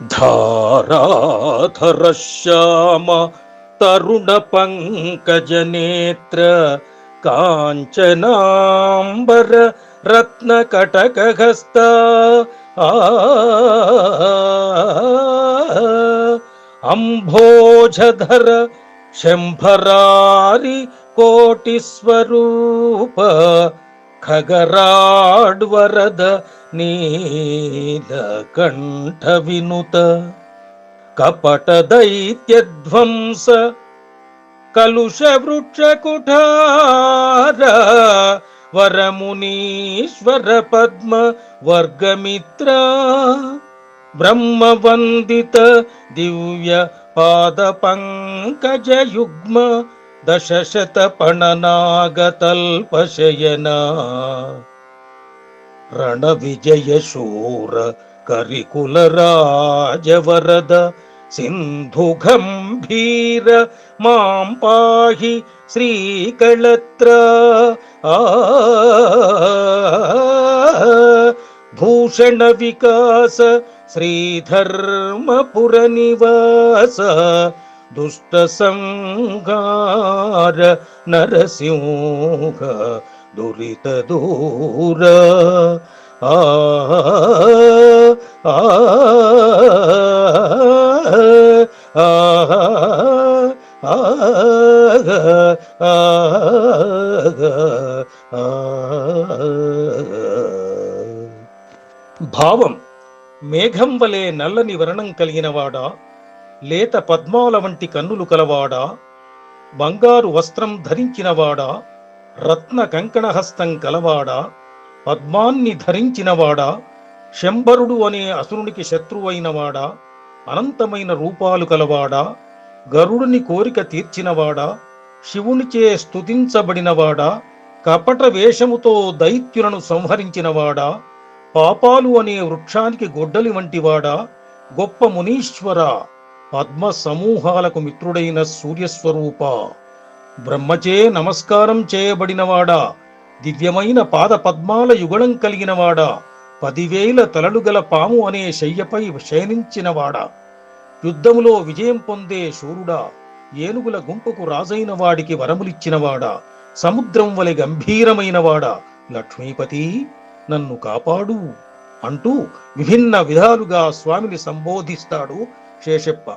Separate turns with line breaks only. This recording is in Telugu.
धाराथरश्याम तरुणपङ्कजनेत्र काञ्चनाम्बर रत्नकटकहस्ता अम्भोजधर शम्भरारि कोटिस्वरूप అంభోజధర శంభరారి కోటి స్వరూప ఖగరాడ్వరద నీలకంఠ వినుత కపట దైత్యధ్వంస కలుష వృక్ష కుఠార వరమునీశ్వర दशशतपणनागतल्पशयना। रणविजयशूर करिकुलराजवरद सिन्धुगम्भीर मां पाहि श्रीकळत्रा आूषण विकास श्रीधर्मपुरनिवास। పణనాగతల్పశయన రణ విజయ శూర కరికుల రాజవరద సింధు గంభీర మాం పాహి శ్రీకళత్ర ఆ భూషణ వికాస శ్రీధర్మపుర నివాస దుష్ట సంహార నరసింహ దురిత దూర ఆ ఆ భావం మేఘం వలె నల్లని వర్ణం కలిగినవాడా లేత పద్మాల వంటి కన్నులు కలవాడా? బంగారు వస్త్రం ధరించినవాడా? రత్న కంకణహస్తం కలవాడా? పద్మాన్ని ధరించినవాడా? శంబరుడు అనే అసురునికి శత్రువైనవాడా? అనంతమైన రూపాలు కలవాడా? గరుడుని కోరిక తీర్చినవాడా? శివునిచే స్తుతించబడినవాడా? కపట వేషముతో దైత్యులను సంహరించినవాడా? పాపాలు అనే వృక్షానికి గొడ్డలి వంటివాడా? గొప్ప మునీశ్వర! పద్మ సమూహాలకు మిత్రుడైన సూర్యస్వరూప. బ్రహ్మచే నమస్కారం చేయబడినవాడా. దివ్యమైన పాద పద్మాల యుగళం కలిగినవాడా. పదివేల తలలు గల పాము అనే శయ్యపై శయనించినవాడా యుద్ధములో విజయం పొందే శూరుడా. ఏనుగుల గుంపుకు రాజైన వాడికి వరములిచ్చినవాడా. సముద్రం వలె గంభీరమైనవాడా. లక్ష్మీపతి నన్ను కాపాడు. అంటూ విభిన్న విధాలుగా స్వామిని సంబోధిస్తాడు శేషప్ప.